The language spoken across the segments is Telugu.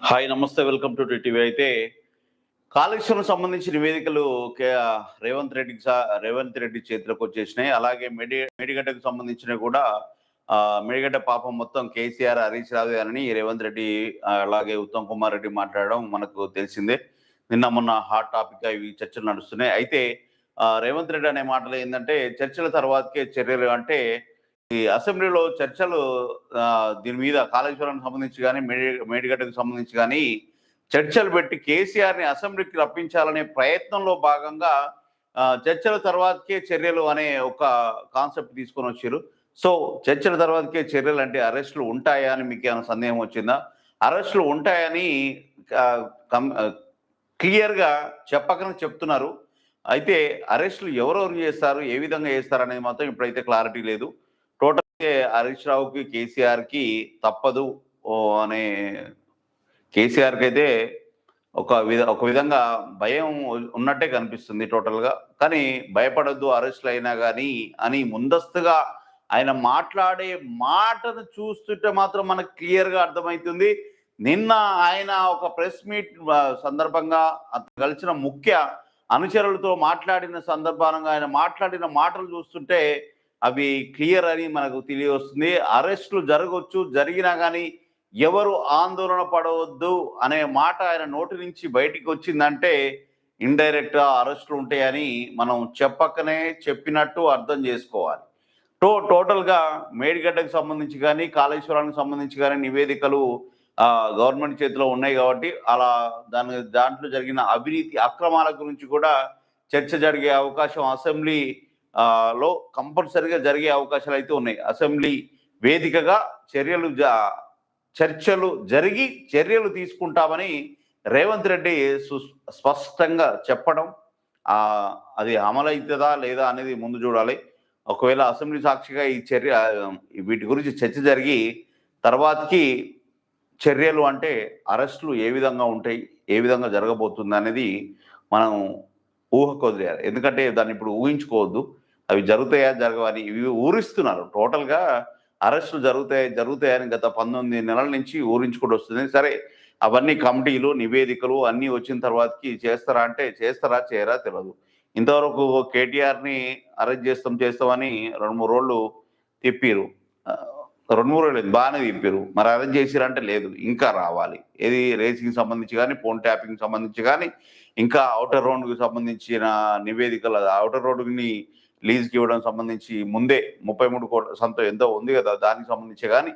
హాయ్ నమస్తే వెల్కమ్ టు టీవీ. అయితే కాళేశ్వరం సంబంధించిన నివేదికలు కే- రేవంత్ రెడ్డికి రేవంత్ రెడ్డి చేతిలోకి వచ్చేసినాయి. అలాగే మెడి మేడిగడ్డకు సంబంధించిన కూడా మెడిగడ్డ మేడిగడ్డ పాపం మొత్తం కేసీఆర్ హరీష్ రావు అని రేవంత్ రెడ్డి అలాగే ఉత్తమ్ కుమార్ రెడ్డి మాట్లాడడం మనకు తెలిసిందే. నిన్న మొన్న హాట్ టాపిక్ ఇవి చర్చలు నడుస్తున్నాయి. అయితే రేవంత్ రెడ్డి అనే మాటలు ఏంటంటే చర్చల తర్వాతకే చర్యలు అంటే ఈ అసెంబ్లీలో చర్చలు దీని మీద కాళేశ్వరానికి సంబంధించి కానీ మేడి మేడిగడ్డకు సంబంధించి కానీ చర్చలు పెట్టి కేసీఆర్ని అసెంబ్లీకి రప్పించాలనే ప్రయత్నంలో భాగంగా చర్చల తర్వాతకే చర్యలు అనే ఒక కాన్సెప్ట్ తీసుకొని వచ్చారు. సో చర్చల తర్వాతకే చర్యలు అంటే అరెస్టులు ఉంటాయా అని మీకు ఏమైనా సందేహం వచ్చిందా? అరెస్టులు ఉంటాయని క్లియర్గా చెప్పకనే చెప్తున్నారు. అయితే అరెస్టులు ఎవరెవరు చేస్తారు? ఏ విధంగా చేస్తారు అనేది మాత్రం ఇప్పుడైతే క్లారిటీ లేదు. హరీష్ రావుకి కేసీఆర్కి తప్పదు. ఓ అనే కేసీఆర్కి అయితే ఒక విధ ఒక విధంగా భయం ఉన్నట్టే కనిపిస్తుంది టోటల్గా. కానీ భయపడద్దు అరెస్టులు అయినా కానీ అని ముందస్తుగా ఆయన మాట్లాడే మాటను చూస్తుంటే మాత్రం మనకు క్లియర్గా అర్థమవుతుంది నిన్న ఆయన ఒక ప్రెస్ మీట్ సందర్భంగా అతను కలిసిన ముఖ్య అనుచరులతో మాట్లాడిన సందర్భంగా ఆయన మాట్లాడిన మాటలు చూస్తుంటే అవి క్లియర్ అని మనకు తెలియవస్తుంది. అరెస్టులు జరగవచ్చు జరిగినా కానీ ఎవరు ఆందోళన పడవద్దు అనే మాట ఆయన నోటి నుంచి బయటికి వచ్చిందంటే ఇండైరెక్ట్గా అరెస్టులు ఉంటాయని మనం చెప్పకనే చెప్పినట్టు అర్థం చేసుకోవాలి. టో టోటల్గా మేడిగడ్డకు సంబంధించి కానీ కాళేశ్వరానికి సంబంధించి కానీ నివేదికలు గవర్నమెంట్ చేతిలో ఉన్నాయి కాబట్టి అలా దాని దాంట్లో జరిగిన అవినీతి అక్రమాల గురించి కూడా చర్చ జరిగే అవకాశం అసెంబ్లీ లో కంపల్సరిగా జరిగే అవకాశాలు అయితే ఉన్నాయి. అసెంబ్లీ వేదికగా చర్యలు జ- చర్చలు జరిగి చర్యలు తీసుకుంటామని రేవంత్ రెడ్డి స్పష్టంగా చెప్పడం అది అమలవుతుందా లేదా అనేది ముందు చూడాలి. ఒకవేళ అసెంబ్లీ సాక్షిగా ఈ చర్య వీటి గురించి చర్చ జరిగి తర్వాతకి చర్యలు అంటే అరెస్టులు ఏ విధంగా ఉంటాయి ఏ విధంగా జరగబోతుంది అనేది మనం ఊహకు ఎందుకంటే దాన్ని ఇప్పుడు ఊహించుకోవద్దు. అవి జరుగుతాయా జరగవని ఇవి ఊరిస్తున్నారు. టోటల్గా అరెస్టులు జరుగుతాయి జరుగుతాయని గత పంతొమ్మిది నెలల నుంచి ఊరించుకుంటూ వస్తుంది సరే అవన్నీ కమిటీలు నివేదికలు అన్నీ వచ్చిన తర్వాతకి చేస్తారా అంటే చేస్తారా చేయరా తెలియదు ఇంతవరకు కేటీఆర్ని అరెస్ట్ చేస్తాం చేస్తామని రెండు మూడు రోజులు తిప్పిరు. రెండు మూడు రోజులు బాగానే తిప్పారు. మరి అరెస్ట్ చేసిరంటే లేదు ఇంకా రావాలి. ఏది రేసింగ్ సంబంధించి కానీ ఫోన్ ట్యాపింగ్ సంబంధించి కానీ ఇంకా అవుటర్ రోడ్కి సంబంధించిన నివేదికలు అవుటర్ రోడ్ని లీజ్కి ఇవ్వడం సంబంధించి ముందే ముప్పై మూడు కోట్ల సంతో ఎంతో ఉంది కదా దానికి సంబంధించి కానీ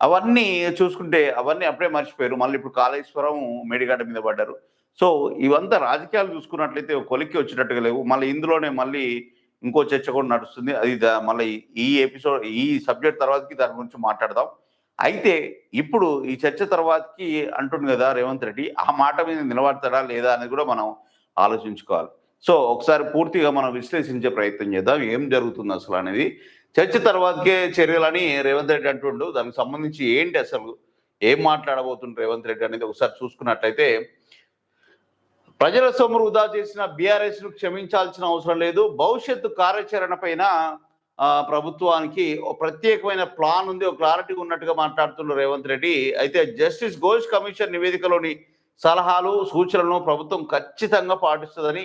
అవన్నీ చూసుకుంటే అవన్నీ అప్పుడే మర్చిపోయారు. మళ్ళీ ఇప్పుడు కాళేశ్వరం మేడిగడ్డ మీద పడ్డారు. సో ఇవంతా రాజకీయాలు చూసుకున్నట్లయితే కొలిక్కి వచ్చినట్టుగా లేవు. మళ్ళీ ఇందులోనే మళ్ళీ ఇంకో చర్చ కూడా నడుస్తుంది. అది మళ్ళీ ఈ ఎపిసోడ్ ఈ సబ్జెక్ట్ తర్వాతకి దాని గురించి మాట్లాడదాం. అయితే ఇప్పుడు ఈ చర్చ తర్వాతకి అంటుంది కదా రేవంత్ రెడ్డి ఆ మాట మీద నిలబడతాడా లేదా అనేది కూడా మనం ఆలోచించుకోవాలి. సో ఒకసారి పూర్తిగా మనం విశ్లేషించే ప్రయత్నం చేద్దాం. ఏం జరుగుతుంది అసలు అనేది? చర్చ తర్వాతకే చర్యలని రేవంత్ రెడ్డి అంటుండు. దానికి సంబంధించి ఏంటి అసలు? ఏం మాట్లాడబోతుండ్రు రేవంత్ రెడ్డి అనేది ఒకసారి చూసుకున్నట్లయితే ప్రజల సొమ్ము వృధా చేసిన బీఆర్ఎస్ను క్షమించాల్సిన అవసరం లేదు. భవిష్యత్తు కార్యాచరణ పైన ప్రభుత్వానికి ఒక ప్రత్యేకమైన ప్లాన్ ఉంది. ఒక క్లారిటీ ఉన్నట్టుగా మాట్లాడుతున్నారు రేవంత్ రెడ్డి. అయితే జస్టిస్ ఘోష్ కమిషన్ నివేదికలోని సలహాలు సూచనలను ప్రభుత్వం ఖచ్చితంగా పాటిస్తుందని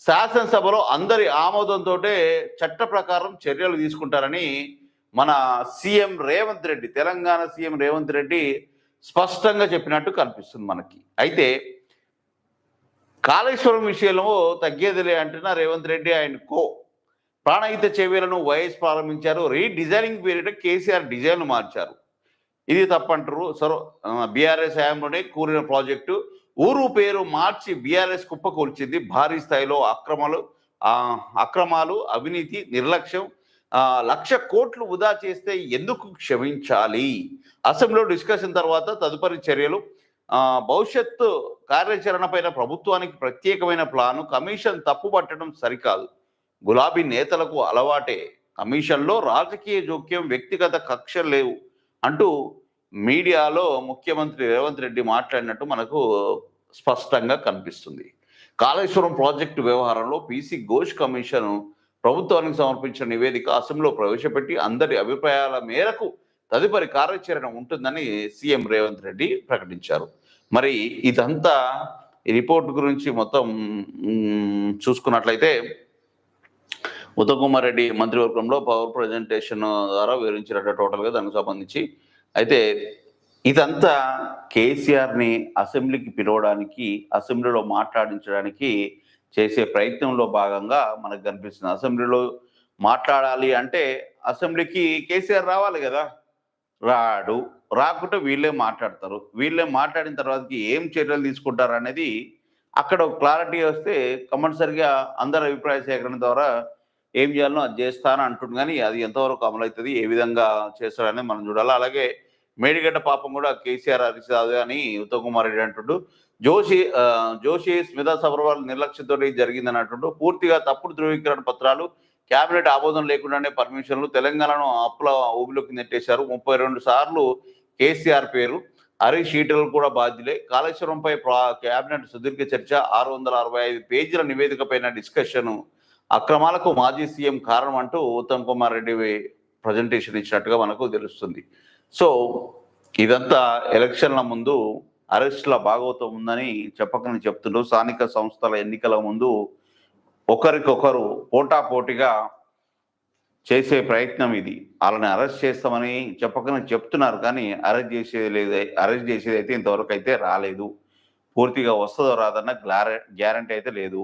శాసనసభలో అందరి ఆమోదంతో చట్ట ప్రకారం చర్యలు తీసుకుంటారని మన సీఎం రేవంత్ రెడ్డి తెలంగాణ సీఎం రేవంత్ రెడ్డి స్పష్టంగా చెప్పినట్టు కనిపిస్తుంది మనకి. అయితే కాళేశ్వరం విషయంలో తగ్గేదిలే అంటున్న రేవంత్ రెడ్డి ఆయన కో. ప్రాణహిత చెవిలను వైఎస్ ప్రారంభించారు రీడిజైనింగ్ పీరియడ్ కేసీఆర్ డిజైన్ మార్చారు. ఇది తప్పంటారు. సరో బీఆర్ఎస్ హయాంలోనే కూలిన ప్రాజెక్టు. ఊరు పేరు మార్చి బీఆర్ఎస్ కుప్పకూల్చింది భారీ స్థాయిలో అక్రమాలు అక్రమాలు అవినీతి నిర్లక్ష్యం లక్ష కోట్లు వృధా చేస్తే ఎందుకు క్షమించాలి? అసెంబ్లీలో డిస్కషన్ తర్వాత తదుపరి చర్యలు. భవిష్యత్తు కార్యాచరణపైన ప్రభుత్వానికి ప్రత్యేకమైన ప్లాను. కమిషన్ తప్పు పట్టడం సరికాదు. గులాబీ నేతలకు అలవాటే. కమిషన్లో రాజకీయ జోక్యం వ్యక్తిగత కక్ష లేవు అంటూ మీడియాలో ముఖ్యమంత్రి రేవంత్ రెడ్డి మాట్లాడినట్టు మనకు స్పష్టంగా కనిపిస్తుంది. కాళేశ్వరం ప్రాజెక్టు వ్యవహారంలో పీసీ ఘోష్ కమిషన్ ప్రభుత్వానికి సమర్పించిన నివేదిక అసెంబ్లీలో ప్రవేశపెట్టి అందరి అభిప్రాయాల మేరకు తదుపరి కార్యాచరణ ఉంటుందని సీఎం రేవంత్ రెడ్డి ప్రకటించారు. మరి ఇదంతా రిపోర్ట్ గురించి మొత్తం చూసుకున్నట్లయితే ఉత్తమ్ కుమార్ రెడ్డి మంత్రివర్గంలో పవర్ ప్రజెంటేషన్ ద్వారా వివరించినట్టు టోటల్గా దానికి సంబంధించి. అయితే ఇదంతా కేసీఆర్ని అసెంబ్లీకి పిలవడానికి అసెంబ్లీలో మాట్లాడించడానికి చేసే ప్రయత్నంలో భాగంగా మనకు కనిపిస్తుంది. అసెంబ్లీలో మాట్లాడాలి అంటే అసెంబ్లీకి కేసీఆర్ రావాలి కదా. రాడు. రాకుంటే వీళ్ళే మాట్లాడతారు. వీళ్ళే మాట్లాడిన తర్వాతకి ఏం చర్యలు తీసుకుంటారు అనేది అక్కడ ఒక క్లారిటీ వస్తే కంపల్సరిగా అందరి అభిప్రాయ సేకరణ ద్వారా ఏం చేయాలనో అది చేస్తాను అంటుంది. కానీ అది ఎంతవరకు అమలవుతుంది ఏ విధంగా చేస్తారనేది మనం చూడాలి. అలాగే మేడిగడ్డ పాపం కూడా కేసీఆర్ హరిసాదు అని ఉత్తమ్ కుమార్ రెడ్డి అంటుండు. జోషి జోషి స్మితా సబర్వాల్ నిర్లక్ష్యంతో జరిగిందని అంటుండు. పూర్తిగా తప్పుడు ధృవీకరణ పత్రాలు కేబినెట్ ఆమోదం లేకుండానే పర్మిషన్లు తెలంగాణను అప్పుల ఊబిలోకి నెట్టేశారు. ముప్పై రెండు సార్లు కేసీఆర్ పేరు. హరీష్ ఈటలు కూడా బాధ్యులే. కాళేశ్వరంపై కేబినెట్ సుదీర్ఘ చర్చ ఆరు వందల అరవై ఐదు పేజీల నివేదిక పైన డిస్కషన్ అక్రమాలకు మాజీ సీఎం కారణం అంటూ ఉత్తమ్ కుమార్ రెడ్డి ప్రజెంటేషన్ ఇచ్చినట్టుగా మనకు తెలుస్తుంది. సో ఇదంతా ఎలక్షన్ల ముందు అరెస్టుల భాగవతం ఉందని చెప్పకని చెప్తుండ్రు. స్థానిక సంస్థల ఎన్నికల ముందు ఒకరికొకరు పోటాపోటీగా చేసే ప్రయత్నం ఇది. వాళ్ళని అరెస్ట్ చేస్తామని చెప్పకనే చెప్తున్నారు కానీ అరెస్ట్ చేసేది లేదు. అరెస్ట్ చేసేది అయితే ఇంతవరకు అయితే రాలేదు. పూర్తిగా వస్తుందో రాదన్న గ్లారె గ్యారంటీ అయితే లేదు.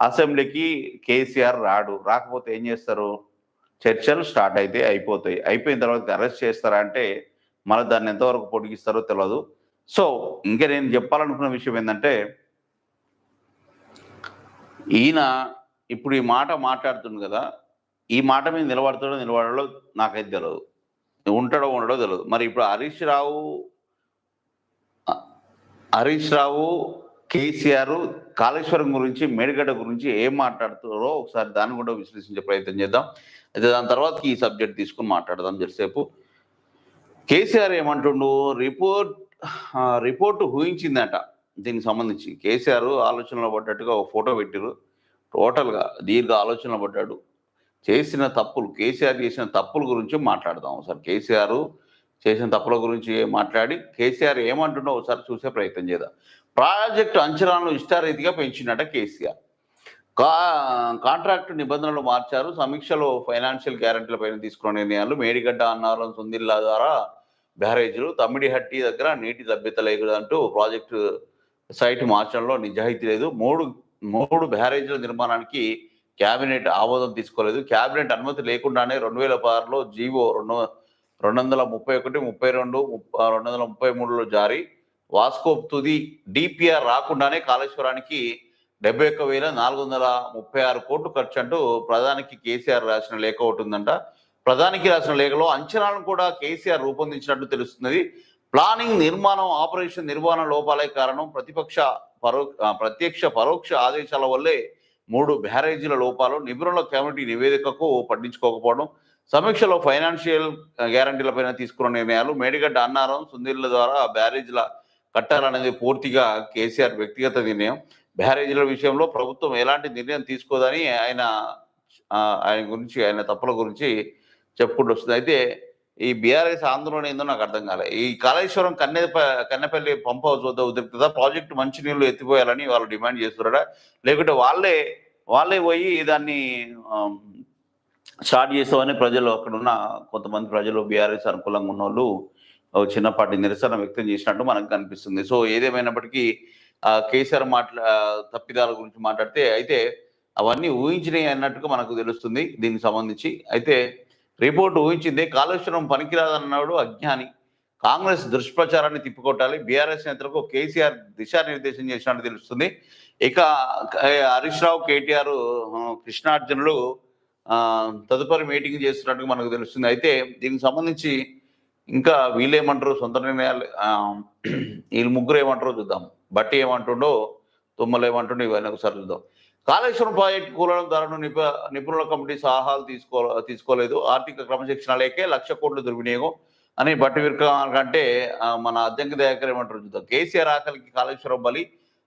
అసెంబ్లీకి కేసీఆర్ రాడు. రాకపోతే ఏం చేస్తారు? చర్చలు స్టార్ట్ అయితే అయిపోతాయి. అయిపోయిన తర్వాత అరెస్ట్ చేస్తారా అంటే మళ్ళీ దాన్ని ఎంతవరకు పొడిగిస్తారో తెలియదు సో ఇంకా నేను చెప్పాలనుకున్న విషయం ఏంటంటే ఈయన ఇప్పుడు ఈ మాట మాట్లాడుతుంది కదా ఈ మాట మీద నిలబడతాడో నిలబడాలో నాకైతే తెలియదు ఉంటాడో ఉండడో తెలియదు మరి ఇప్పుడు హరీష్ రావు హరీష్ రావు కేసీఆర్ కాళేశ్వరం గురించి మేడిగడ్డ గురించి ఏం మాట్లాడుతారో ఒకసారి దాన్ని కూడా విశ్లేషించే ప్రయత్నం చేద్దాం. అయితే దాని తర్వాత ఈ సబ్జెక్ట్ తీసుకుని మాట్లాడదాం. జరిసేపు కేసీఆర్ ఏమంటుండు? రిపోర్ట్ రిపోర్ట్ ఊహించిందట. దీనికి సంబంధించి కేసీఆర్ ఆలోచనలో పడ్డట్టుగా ఒక ఫోటో పెట్టారు టోటల్గా దీర్ఘ ఆలోచనలో పడ్డాడు. చేసిన తప్పులు కేసీఆర్ చేసిన తప్పుల గురించి మాట్లాడదాం ఒకసారి. కేసీఆర్ చేసిన తప్పుల గురించి మాట్లాడి కేసీఆర్ ఏమంటుండో ఒకసారి చూసే ప్రయత్నం చేద్దాం. ప్రాజెక్టు అంచనాలను ఇష్టారీతిగా పెంచినట కేసీఆర్. కా కాంట్రాక్టు నిబంధనలు మార్చారు. సమీక్షలో ఫైనాన్షియల్ గ్యారంటీల పైన తీసుకున్న నిర్ణయాలు మేడిగడ్డ అన్నారం సుందిల్లా ద్వారా బ్యారేజీలు తమ్మిడిహట్టి దగ్గర నీటి లభ్యత లేదు అంటూ ప్రాజెక్టు సైట్ మార్చడంలో నిజాయితీ లేదు. మూడు మూడు బ్యారేజీల నిర్మాణానికి క్యాబినెట్ ఆమోదం తీసుకోలేదు. క్యాబినెట్ అనుమతి లేకుండానే రెండు వేల పదహారులో జీవో రెండు రెండు వందల ముప్పై ఒకటి ముప్పై రెండు ముప్ప- రెండు వందల ముప్పై మూడులో జారీ. వాస్కో తుది డిపిఆర్ రాకుండానే కాళేశ్వరానికి డెబ్బై ఒక్క వేల నాలుగు వందల ముప్పై ఆరు కోట్లు ఖర్చు అంటూ ప్రధానికి కేసీఆర్ రాసిన లేఖ ఒకటి ఉందంట. ప్రధానికి రాసిన లేఖలో అంచనాలను కూడా కేసీఆర్ రూపొందించినట్టు తెలుస్తున్నది. ప్లానింగ్ నిర్మాణం ఆపరేషన్ నిర్వహణ లోపాలే కారణం ప్రతిపక్ష పరో ప్రత్యక్ష పరోక్ష ఆదేశాల వల్లే మూడు బ్యారేజీల లోపాలు నిపుణుల కమిటీ నివేదికకు పట్టించుకోకపోవడం సమీక్షలో ఫైనాన్షియల్ గ్యారంటీలపైన తీసుకున్న నిర్ణయాలు మేడిగడ్డ అన్నారం సుందీర్ల ద్వారా బ్యారేజీల కట్టాలనేది పూర్తిగా కేసీఆర్ వ్యక్తిగత నిర్ణయం. బ్యారేజీల విషయంలో ప్రభుత్వం ఎలాంటి నిర్ణయం తీసుకోదని ఆయన ఆయన గురించి ఆయన తప్పుల గురించి చెప్పుకుంటూ వస్తుంది. అయితే ఈ బీఆర్ఎస్ ఆందోళన ఏందో నాకు అర్థం కాలే. ఈ కాళేశ్వరం కన్నె కన్నెపల్లి పంప్ హౌస్ వద్ద ఉద్రిక్తత ప్రాజెక్టు మంచినీళ్ళు ఎత్తిపోయాలని వాళ్ళు డిమాండ్ చేస్తున్నారా? లేకుంటే వాళ్ళే వాళ్ళే పోయి దాన్ని స్టార్ట్ చేసామని ప్రజలు అక్కడ ఉన్న కొంతమంది ప్రజలు బీఆర్ఎస్ అనుకూలంగా ఉన్న వాళ్ళు చిన్నపాటి నిరసన వ్యక్తం చేసినట్టు మనకు కనిపిస్తుంది. సో ఏదేమైనప్పటికీ కేసీఆర్ మాట్లా తప్పిదాల గురించి మాట్లాడితే అయితే అవన్నీ ఊహించినాయి అన్నట్టుగా మనకు తెలుస్తుంది దీనికి సంబంధించి. అయితే రిపోర్ట్ ఊహించింది కాళేశ్వరం పనికిరాదన్నాడు అజ్ఞాని. కాంగ్రెస్ దుష్ప్రచారాన్ని తిప్పికొట్టాలి. బీఆర్ఎస్ నేతలకు కేసీఆర్ దిశానిర్దేశం చేసినట్టు తెలుస్తుంది. ఇక హరీష్ రావు కేటీఆర్ కృష్ణార్జునులు తదుపరి మీటింగ్ చేస్తున్నట్టుగా మనకు తెలుస్తుంది. అయితే దీనికి సంబంధించి ఇంకా వీళ్ళేమంటారు సొంత నిర్ణయాలు వీళ్ళు ముగ్గురు ఏమంటారో చూద్దాం. బట్టి ఏమంటుండో తుమ్మలు ఏమంటుండో ఇవన్నీ ఒకసారి చూద్దాం. కాళేశ్వరం ప్రాజెక్టు కూలడం ధరను నిప నిపుణుల కమిటీ సలహాలు తీసుకో తీసుకోలేదు. ఆర్థిక క్రమశిక్షణ లేకే లక్ష కోట్లు దుర్వినియోగం అని బట్టి విక్రమార్క మన అద్దెంకి దయాకర్ ఏమంటారు చూద్దాం. కేసీఆర్ ఆకలికి కాళేశ్వరం బలి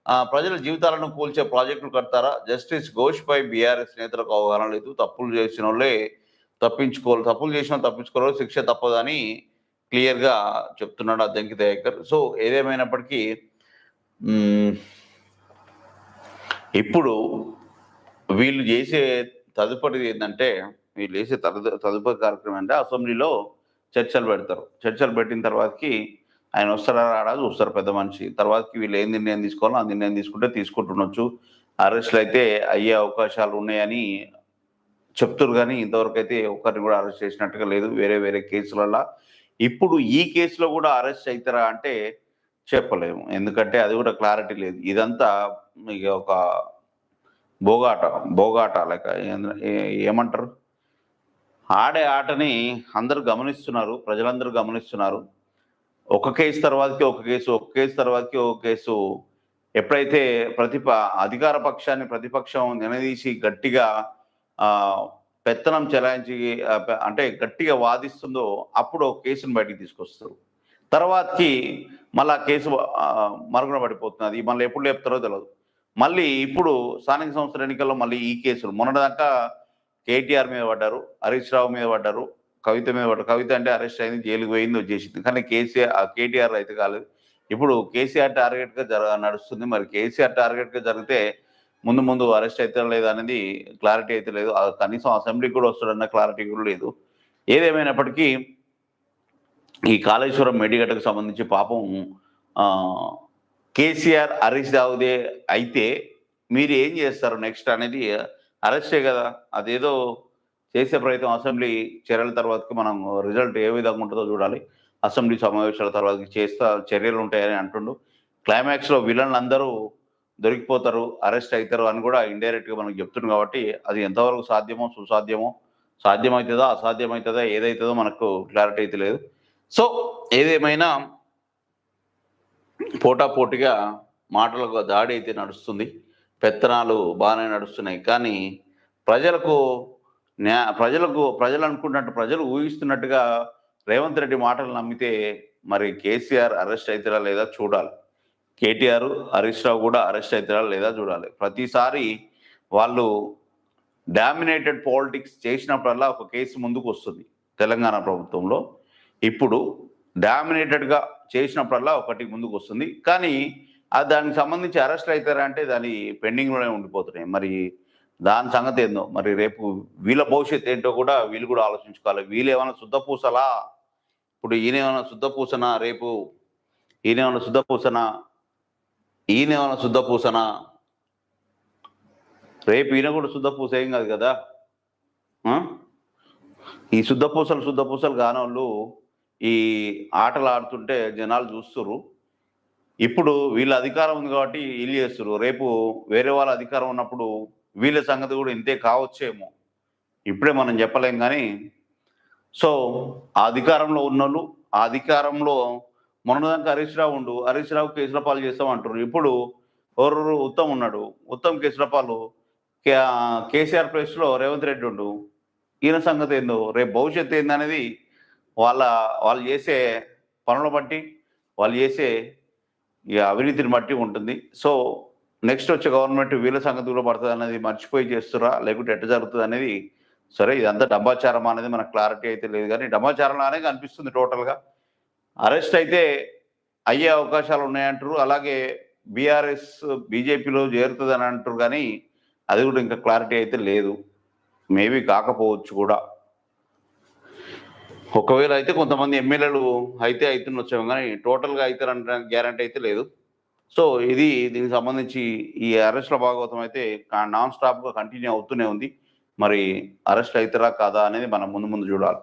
ఆ, ప్రజల జీవితాలను కూల్చే ప్రాజెక్టులు కడతారా? జస్టిస్ ఘోష్ పై బీఆర్ఎస్ నేతలకు అవగాహన లేదు. తప్పులు చేసిన వాళ్ళే తప్పించుకోవాలి. తప్పులు చేసిన తప్పించుకోవాలి శిక్ష తప్పదని క్లియర్గా చెప్తున్నాడు అద్దంకి దయాకర్. సో ఏదేమైనప్పటికీ ఇప్పుడు వీళ్ళు చేసే తదుపరి ఏంటంటే వీళ్ళు చేసే తదుపరి కార్యక్రమం అంటే అసెంబ్లీలో చర్చలు పెడతారు. చర్చలు పెట్టిన తర్వాతకి ఆయన వస్తారా రాడా చూస్తారు పెద్ద మనిషి. తర్వాతకి వీళ్ళు ఏం నిర్ణయం తీసుకోవాలో ఆ నిర్ణయం తీసుకుంటే తీసుకుంటుండొచ్చు. అరెస్ట్లు అయితే అయ్యే అవకాశాలు ఉన్నాయని చెప్తారు కానీ ఇంతవరకు అయితే ఒకరిని కూడా అరెస్ట్ చేసినట్టుగా లేదు. వేరే వేరే కేసులలో ఇప్పుడు ఈ కేసులో కూడా అరెస్ట్ అవుతారా అంటే చెప్పలేము. ఎందుకంటే అది కూడా క్లారిటీ లేదు. ఇదంతా మీకు ఒక బోగాట బోగాట లేక ఏమంటారు? ఆడే ఆటని అందరూ గమనిస్తున్నారు ప్రజలందరూ గమనిస్తున్నారు. ఒక కేసు తర్వాతకి ఒక కేసు ఒక కేసు తర్వాతకి ఒక కేసు. ఎప్పుడైతే ప్రతిప అధికార పక్షాన్ని ప్రతిపక్షం నిలదీసి గట్టిగా పెత్తనం చెలాయించి అంటే గట్టిగా వాదిస్తుందో అప్పుడు ఒక కేసును బయటికి తీసుకొస్తారు. తర్వాతకి మళ్ళీ ఆ కేసు మరుగున పడిపోతుంది అది మళ్ళీ ఎప్పుడు లేపుతారో తెలియదు మళ్ళీ ఇప్పుడు స్థానిక సంస్థల ఎన్నికల్లో మళ్ళీ ఈ కేసులు. మొన్నటిదాకా కేటీఆర్ మీద పడ్డారు హరీష్ రావు మీద పడ్డారు కవిత మీద పడ్డారు. కవిత అంటే అరెస్ట్ అయింది జైలుకి పోయింది వచ్చేసింది. కానీ కేసీఆర్ కేటీఆర్ అయితే కాలేదు. ఇప్పుడు కేసీఆర్ టార్గెట్గా జరగ నడుస్తుంది. మరి కేసీఆర్ టార్గెట్గా జరిగితే ముందు ముందు అరెస్ట్ అయితే లేదు అనేది క్లారిటీ అయితే లేదు. కనీసం అసెంబ్లీకి కూడా వస్తాడన్న క్లారిటీ కూడా లేదు. ఏదేమైనప్పటికీ ఈ కాళేశ్వరం మేడిగడ్డకు సంబంధించి పాపం కేసీఆర్ హరీష్ రావుదే అయితే మీరు ఏం చేస్తారు నెక్స్ట్ అనేది అరెస్టే కదా. అదేదో చేసే ప్రయత్నం అసెంబ్లీ చర్యల తర్వాతకి మనం రిజల్ట్ ఏ విధంగా ఉంటుందో చూడాలి. అసెంబ్లీ సమావేశాల తర్వాత చేస్తా చర్యలు ఉంటాయని అంటుండు. క్లైమాక్స్లో విలన్లు అందరూ దొరికిపోతారు అరెస్ట్ అవుతారు అని కూడా ఇండైరెక్ట్గా మనకు చెప్తున్నాం కాబట్టి అది ఎంతవరకు సాధ్యమో సుసాధ్యమో సాధ్యమవుతుందా అసాధ్యమవుతుందా ఏదైతుందో మనకు క్లారిటీ అయితే లేదు. సో ఏదేమైనా పోటాపోటీగా మాటలకు దాడి అయితే నడుస్తుంది. పెత్తనాలు బాగానే నడుస్తున్నాయి. కానీ ప్రజలకు న్యా ప్రజలకు ప్రజలు అనుకున్నట్టు ప్రజలు ఊహిస్తున్నట్టుగా రేవంత్ రెడ్డి మాటలు నమ్మితే మరి కేసీఆర్ అరెస్ట్ అవుతారా లేదా చూడాలి. కేటీఆర్ హరీష్ రావు కూడా అరెస్ట్ అవుతారా లేదా చూడాలి. ప్రతిసారి వాళ్ళు డామినేటెడ్ పాలిటిక్స్ చేసినప్పుడల్లా ఒక కేసు ముందుకు వస్తుంది తెలంగాణ ప్రభుత్వంలో. ఇప్పుడు డామినేటెడ్గా చేసినప్పుడల్లా ఒకటి ముందుకు వస్తుంది కానీ అది దానికి సంబంధించి అరెస్ట్ అవుతారా అంటే దాని పెండింగ్లోనే ఉండిపోతున్నాయి. మరి దాని సంగతి ఏందో? మరి రేపు వీళ్ళ భవిష్యత్తు ఏంటో కూడా వీళ్ళు కూడా ఆలోచించుకోవాలి. వీళ్ళు ఏమైనా శుద్ధపూసలా? ఇప్పుడు ఈయన ఏమైనా శుద్ధపూసనా రేపు? ఈయన ఏమైనా శుద్ధపూసనా? ఈయన ఏమైనా శుద్ధపూసనా? రేపు ఈయన కూడా శుద్ధపూస ఏం కాదు కదా? ఈ శుద్ధపూసలు శుద్ధపూసలు వాళ్ళు ఈ ఆటలు ఆడుతుంటే జనాలు చూస్తుర్రు. ఇప్పుడు వీళ్ళ అధికారం ఉంది కాబట్టి వీళ్ళు చేస్తున్నారు రేపు వేరే వాళ్ళ అధికారం ఉన్నప్పుడు వీళ్ళ సంగతి కూడా ఇంతే కావచ్చేమో. ఇప్పుడే మనం చెప్పలేం కానీ సో ఆ అధికారంలో ఉన్నోళ్ళు ఆ అధికారంలో మొన్నదానికి హరీష్ రావు ఉండు హరీష్ రావు కేసుల పాలు ఇప్పుడు ఎవరు ఉత్తమ్ ఉన్నాడు. ఉత్తమ్ కేసుల పాలు కే- కేసీఆర్ ప్లేస్లో రేవంత్ రెడ్డి ఉండు. ఈయన సంగతి ఏందో రేపు భవిష్యత్తు ఏందనేది వాళ్ళ వాళ్ళు చేసే పనుల బట్టి వాళ్ళు చేసే ఈ అవినీతిని బట్టి ఉంటుంది. సో నెక్స్ట్ వచ్చే గవర్నమెంట్ వీళ్ళ సంగతి కూడా పడుతుంది అనేది మర్చిపోయి చేస్తురా లేకుంటే ఎట్ట జరుగుతుంది అనేది సరే ఇదంతా డబ్బాచారం అనేది మనకు క్లారిటీ అయితే లేదు కానీ డబ్బాచారంలానే కనిపిస్తుంది టోటల్గా. అరెస్ట్ అయితే అయ్యే అవకాశాలు ఉన్నాయంటారు. అలాగే బీఆర్ఎస్ బీజేపీలో చేరుతుంది అని అంటారు కానీ అది కూడా ఇంకా క్లారిటీ అయితే లేదు. మేబీ కాకపోవచ్చు కూడా. ఒకవేళ అయితే కొంతమంది ఎమ్మెల్యేలు అయితే అవుతుండొచ్చాము కానీ టోటల్గా అవుతారంట గ్యారంటీ అయితే లేదు. సో ఇది దీనికి సంబంధించి ఈ అరెస్ట్ల భాగవతం అయితే నాన్ స్టాప్గా కంటిన్యూ అవుతూనే ఉంది. మరి అరెస్ట్ అవుతారా కాదా అనేది మనం ముందు ముందు చూడాలి.